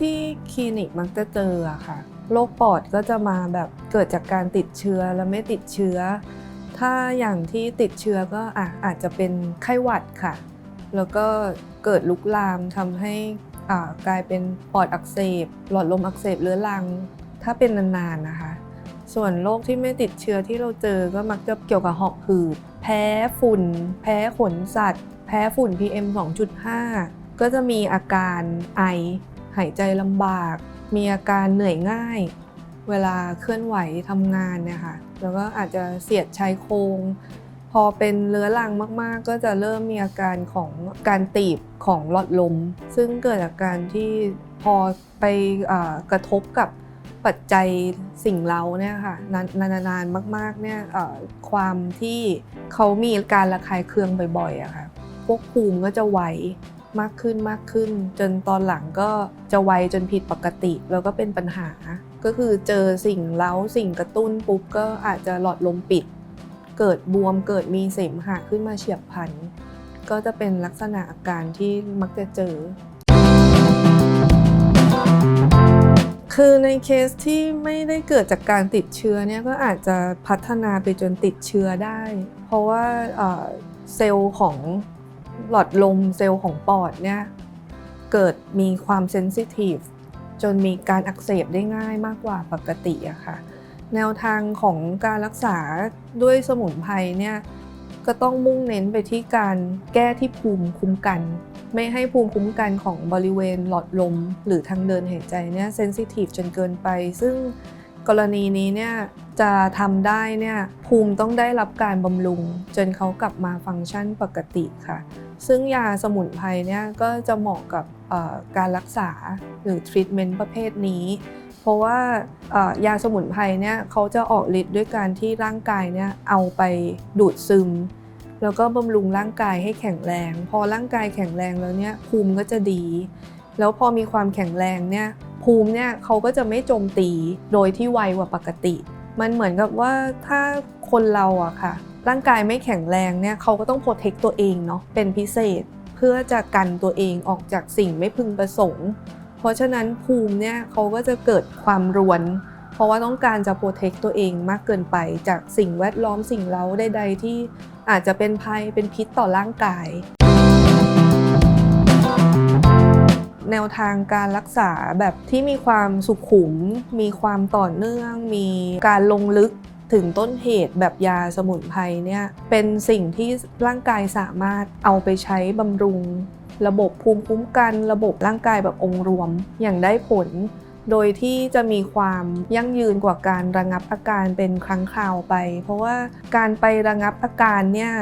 ที่คลินิกมักจะเจออะค่ะโรคปอดก็จะมาแบบเกิดจากการติดเชื้อและไม่ติดเชื้อ ถ้าอย่างที่ติดเชื้อก็อะอาจจะเป็นไข้หวัดค่ะ แล้วก็เกิดลุกลามทำให้กลายเป็นปอดอักเสบ หลอดลมอักเสบเรื้อรัง ถ้าเป็นนานๆนะคะ ส่วนโรคที่ไม่ติดเชื้อที่เราเจอก็มักจะเกี่ยวกับหอบหืด แพ้ฝุ่น แพ้ขนสัตว์ แพ้ฝุ่น PM 2.5 ก็จะมีอาการไอ หายใจลำบาก มีอาการเหนื่อยง่าย เวลาเคลื่อนไหวทำงานเนี่ยค่ะ แล้วก็อาจจะเสียดชายโครง พอเป็นเรื้อรังมาก ๆ ก็จะเริ่มมีอาการของการตีบของหลอดลม ซึ่งเกิดจากการที่พอไปอกระทบกับปัจจัยสิ่งเร้าเนี่ยค่ะนานนานๆมากๆเนี่ยความที่เขามีการระคายเคืองบ่อยๆอะค่ะพวกภูมิก็จะไว มากขึ้นมากขึ้น จนตอนหลังก็จะไวจนผิดปกติ แล้วก็เป็นปัญหา ก็คือเจอสิ่งเร้าสิ่งกระตุ้นปุ๊บก็อาจจะหลอดลมปิด เกิดบวมเกิดมีเสมหะขึ้นมาเฉียบพลันก็จะเป็นลักษณะอาการที่มักจะเจอ คือในเคสที่ไม่ได้เกิดจากการติดเชื้อเนี่ยก็อาจจะพัฒนาไปจนติดเชื้อได้ เพราะว่าเซลล์ของ หลอดลมเซลล์ของปอดเนี่ยเกิดมีความเซนซิทีฟจนมีการอักเสบได้ง่ายมากกว่าปกติอะค่ะ แนวทางของการรักษาด้วยสมุนไพรเนี่ยก็ต้องมุ่งเน้นไปที่การแก้ที่ภูมิคุ้มกัน ไม่ให้ภูมิคุ้มกันของบริเวณหลอดลม หรือทางเดินหายใจเนี่ยเซนซิทีฟจนเกินไป ซึ่งกรณีนี้เนี่ยจะทำได้เนี่ยภูมิต้องได้รับการบำรุง จนเขากลับมาฟังก์ชันปกติค่ะ ซึ่งยาสมุนไพรเนี่ยก็จะเหมาะกับการรักษาหรือทรีทเมนต์ประเภทนี้ เพราะว่ายาสมุนไพรเนี่ยเขาจะออกฤทธิ์ด้วยการที่ร่างกายเนี่ยเอาไปดูดซึม แล้วก็บำรุงร่างกายให้แข็งแรง พอร่างกายแข็งแรงแล้วเนี่ยภูมิก็จะดี แล้วพอมีความแข็งแรงเนี่ยภูมิเนี่ยเขาก็จะไม่โจมตีโดยที่ไวกว่าปกติ มันเหมือนกับว่าถ้าคนเราอะค่ะ ร่างกายไม่แข็งแรงเนี่ยเขาก็ต้องโปรเทคตัวเองเนาะเป็นพิเศษเพื่อจะกันตัวเองออกจากสิ่งไม่พึงประสงค์ เพราะฉะนั้นภูมิเนี่ยเขาก็จะเกิดความรวน เพราะว่าต้องการจะโปรเทคตัวเองมากเกินไปจากสิ่งแวดล้อมสิ่งเร้าใดๆที่อาจจะเป็นภัยเป็นพิษต่อร่างกาย แนวทางการรักษาแบบที่มีความสุขุม มีความต่อเนื่อง มีการลงลึก ถึงต้นเหตุแบบยาสมุนไพรเนี่ยเป็นสิ่งที่ร่างกายสามารถเอาไปใช้บำรุง ระบบภูมิคุ้มกัน ระบบร่างกายแบบองค์รวมอย่างได้ผล โดยที่จะมีความยั่งยืนกว่าการระงับอาการเป็นครั้งคราวไป เพราะว่าการไประงับอาการเนี่ย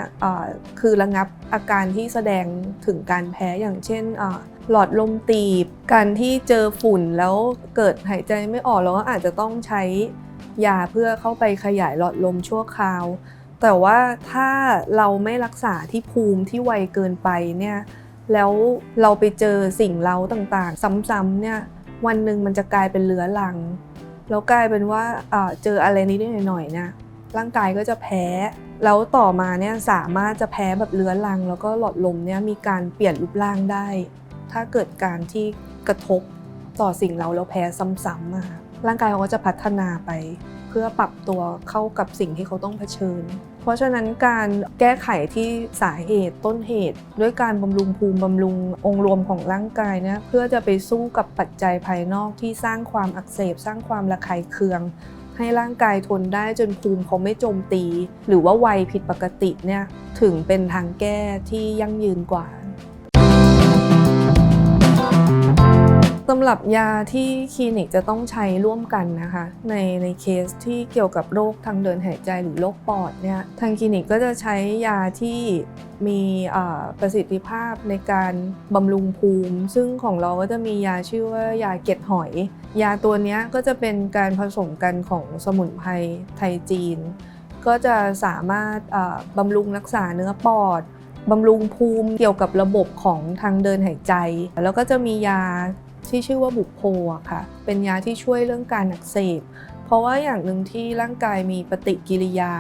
คือระงับอาการที่แสดงถึงการแพ้อย่างเช่นหลอดลมตีบ การที่เจอฝุ่นแล้วเกิดหายใจไม่ออกเราก็อาจจะต้องใช้ ยาเพื่อเข้าไปขยายหลอดลมชั่วคราว แต่ว่าถ้าเราไม่รักษาที่ภูมิที่ไวเกินไปเนี่ยแล้วเราไปเจอสิ่งเร้าต่างๆ ซ้ำๆเนี่ยวันหนึ่งมันจะกลายเป็นเรื้อรัง แล้วกลายเป็นว่าเจออะไรนิดหน่อยๆเนี่ยร่างกายก็จะแพ้ แล้วต่อมาเนี่ยสามารถจะแพ้แบบเรื้อรัง แล้วก็หลอดลมเนี่ยมีการเปลี่ยนรูปร่างได้ ถ้าเกิดการที่กระทบต่อสิ่งเราแล้วแพ้ซ้ำๆอะค่ะ ร่างกายเขาก็จะพัฒนาไป เพื่อปรับตัวเข้ากับสิ่งที่เขาต้องเผชิญ เพราะฉะนั้นการแก้ไขที่สาเหตุต้นเหตุ ด้วยการบำรุงภูมิบำรุงองค์รวมของร่างกายเนี่ยเพื่อจะไปสู้กับปัจจัยภายนอกที่สร้างความอักเสบ สร้างความระคายเคืองให้ร่างกายทนได้จนภูมิเขาไม่โจมตี หรือว่าไวผิดปกติเนี่ยถึงเป็นทางแก้ที่ยั่งยืนกว่า สำหรับยาที่คลินิกจะต้องใช้ร่วมกันนะคะ ในในเคสที่เกี่ยวกับโรคทางเดินหายใจหรือโรคปอดเนี่ยทางคลินิกก็จะใช้ยาที่มีประสิทธิภาพในการบำรุงภูมิ ซึ่งของเราก็จะมียาชื่อว่ายาเก็ดหอย ยาตัวนี้ก็จะเป็นการผสมกันของสมุนไพรไทยจีน ก็จะสามารถบำรุงรักษาเนื้อปอดบำรุงภูมิเกี่ยวกับระบบของทางเดินหายใจ แล้วก็จะมียา ที่ชื่อว่าบุกโพอะค่ะ เป็นยาที่ช่วยเรื่องการอักเสบ เพราะว่าอย่างหนึ่งที่ร่างกายมีปฏิกิริยา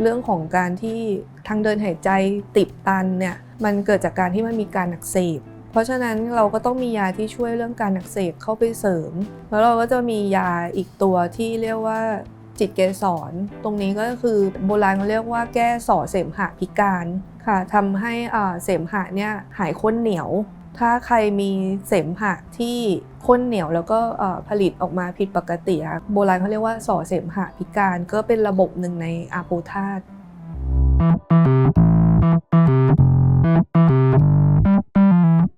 เรื่องของการที่ทางเดินหายใจติดตันเนี่ยมันเกิดจากการที่มันมีการอักเสบ เพราะฉะนั้นเราก็ต้องมียาที่ช่วยเรื่องการอักเสบเข้าไปเสริม แล้วเราก็จะมียาอีกตัวที่เรียกว่าจิตเกสรตรงนี้ก็คือโบราณเขาเรียกว่าแก้สอเสมหะพิการค่ะทำให้อ่าเสมหะเนี่ยหายข้นเหนียว ถ้าใครมีเสมหะที่ข้นเหนียวแล้วก็ผลิตออกมาผิดปกติโบราณเขาเรียกว่าส่อเสมหะพิการก็เป็นระบบหนึ่งในอาโปธาตุ